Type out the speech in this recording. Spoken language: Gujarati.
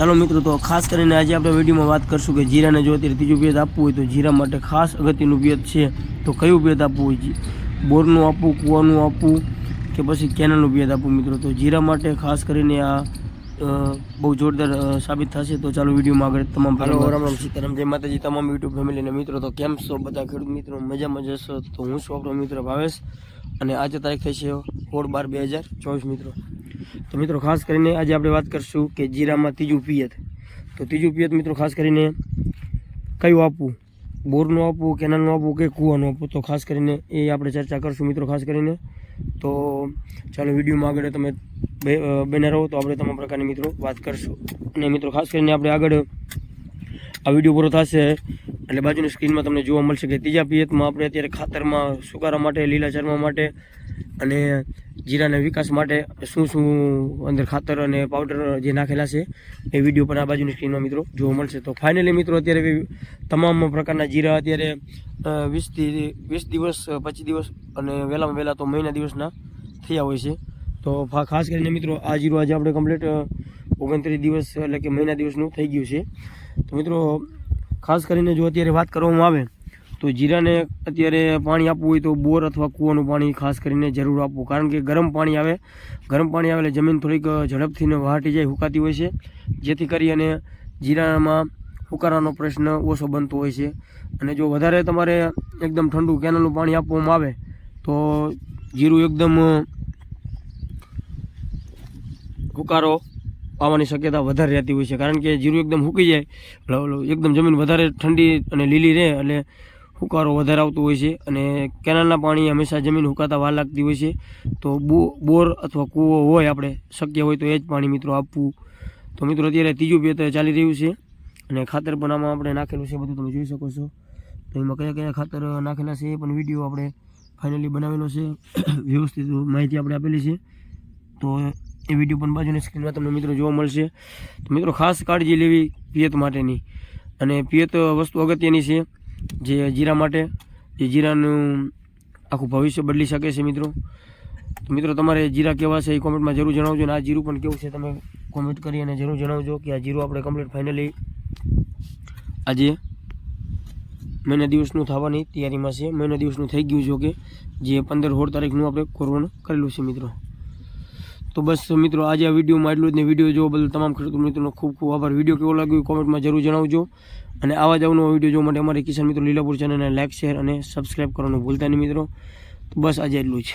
ચાલો મિત્રો તો ખાસ કરીને આજે આપણે વિડીયોમાં વાત કરશું કે જીરાને જો અત્યારે ત્રીજું પિયત આપવું હોય તો જીરા માટે ખાસ અગત્યનું પિયત છે. તો કયું પિયત આપવું હોય? બોરનું આપવું કૂવાનું આપવું કે પછી કેનાલનું પિયત આપવું મિત્રો? તો જીરા માટે ખાસ કરીને આ બહુ જોરદાર સાબિત થશે. તો ચાલો વિડીયોમાં આગળ તમામ હેલો રામ રામ સીતારામ જય માતાજી તમામ યુટ્યુબ ફેમિલીના મિત્રો. તો કેમ છો બધા ખેડૂત મિત્રો? મજામાં જશો તો હું છું આપણો મિત્ર ભાવેશ. અને આજે તારીખ થઈ છે સોળ બાર બે હજાર ચોવીસ મિત્રો. તો મિત્રો ખાસ કરીને આજે આપણે વાત કરીશું કે જીરામાં ત્રીજું પિયત. તો ત્રીજું પિયત મિત્રો ખાસ કરીને કયું આપવું? બોરનું આપવું કેનાલનું આપવું કે કૂવાનું આપવું? તો ખાસ કરીને એ આપણે ચર્ચા કરશું મિત્રો ખાસ કરીને. તો ચાલો વિડીયોમાં આગળ તમે બે અ, રહો તો આપણે તમામ પ્રકારની મિત્રો વાત કરશું. અને મિત્રો ખાસ કરીને આપણે આગળ આ વીડિયો પૂરો થશે એટલે બાજુની સ્ક્રીનમાં તમને જોવા મળશે કે ત્રીજા પિયતમાં આપણે અત્યારે ખાતરમાં સુકારા માટે લીલા ચરમા માટે અને જીરાના વિકાસ માટે શું શું અંદર ખાતર અને પાવડર જે નાખેલા છે, એ વીડિયો પણ આ બાજુની સ્ક્રીનમાં મિત્રો જોવા મળશે. તો ફાઇનલી મિત્રો અત્યારે તમામ પ્રકારના જીરા અત્યારે વીસથી વીસ દિવસ, પચીસ દિવસ અને વહેલામાં વહેલા તો મહિના દિવસના થયા હોય છે. તો ખાસ કરીને મિત્રો આ જીરું આજે આપણે કમ્પ્લીટ ઓગણત્રીસ દિવસ એટલે કે મહિના દિવસનું થઈ ગયું છે. તો મિત્રો ખાસ કરીને જો અત્યારે વાત કરવામાં આવે તો જીરાને અત્યારે પાણી આપવું હોય તો બોર અથવા કૂવાનું પાણી ખાસ કરીને જરૂર આપવું. કારણ કે ગરમ પાણી આવે, ગરમ પાણી આવે એટલે જમીન થોડીક ઝડપથી ને વહાટી જાય, હુકાતી હોય છે. જેથી કરી અને જીરામાં હુકારાનો પ્રશ્ન ઓછો બનતો હોય છે. અને જો વધારે તમારે એકદમ ઠંડુ કેનલનું પાણી આપવામાં આવે, તો જીરું એકદમ હુકારો આવવાની શક્યતા વધારે રહેતી હોય છે. કારણ કે જીરું એકદમ હુકી જાય એકદમ જમીન વધારે ઠંડી અને લીલી રહે એટલે હુકારો વધારે આવતો હોય છે અને કેનાલના પાણી હંમેશા જમીન હુકાતા વાર લાગતી હોય છે. તો બોર અથવા કૂવો હોય આપણે, શક્ય હોય તો એ જ પાણી મિત્રો આપવું. તો મિત્રો અત્યારે ત્રીજું પેતર ચાલી રહ્યું છે અને ખાતર પણ આમાં આપણે નાખેલું છે, બધું તમે જોઈ શકો છો. તો એમાં કયા કયા ખાતર નાખેલા છે એ પણ વીડિયો આપણે ફાઇનલી બનાવેલો છે. વ્યવસ્થિત માહિતી આપણે આપેલી છે. તો એ વીડિયો પણ બાજુની સ્ક્રીનમાં તમને મિત્રો જોવા મળશે. તો મિત્રો ખાસ કાળજી લેવી પિયત માટેની. અને પિયત વસ્તુ અગત્યની છે. જે જીરા માટે, જે જીરાનું આખું ભવિષ્ય બદલી શકે છે મિત્રો. તો મિત્રો, તમારે જીરા કેવા છે એ કોમેન્ટમાં જરૂર જણાવજો અને આ જીરું પણ કેવું છે તમે કોમેન્ટ કરી અને જરૂર જણાવજો કે આ જીરું આપણે કમ્પ્લીટ ફાઇનલી આજે મહિના દિવસનું થવાની તૈયારીમાં છે. મહિના દિવસનું થઈ ગયું છે કે જે પંદર સોળ તારીખનું આપણે કોરોના કરેલું છે મિત્રો. તો બસ મિત્રો, આજે આ વિડીયોમાં એટલું જ ને વીડિયો જોવા બદલ તમામ ખેડૂત મિત્રોનો ખૂબ ખૂબ આભાર. વીડિયો કેવો લાગ્યો કોમેન્ટમાં જરૂર જણાવજો. અને આવા જ અવનવો વીડિયો જોવા માટે અમારી કિસાન મિત્રો લીલાપુર ચેનલને લાઇક શેર અને સબસ્ક્રાઈબ કરવાનું ભૂલતા નહીં મિત્રો. તો બસ આજે એટલું જ.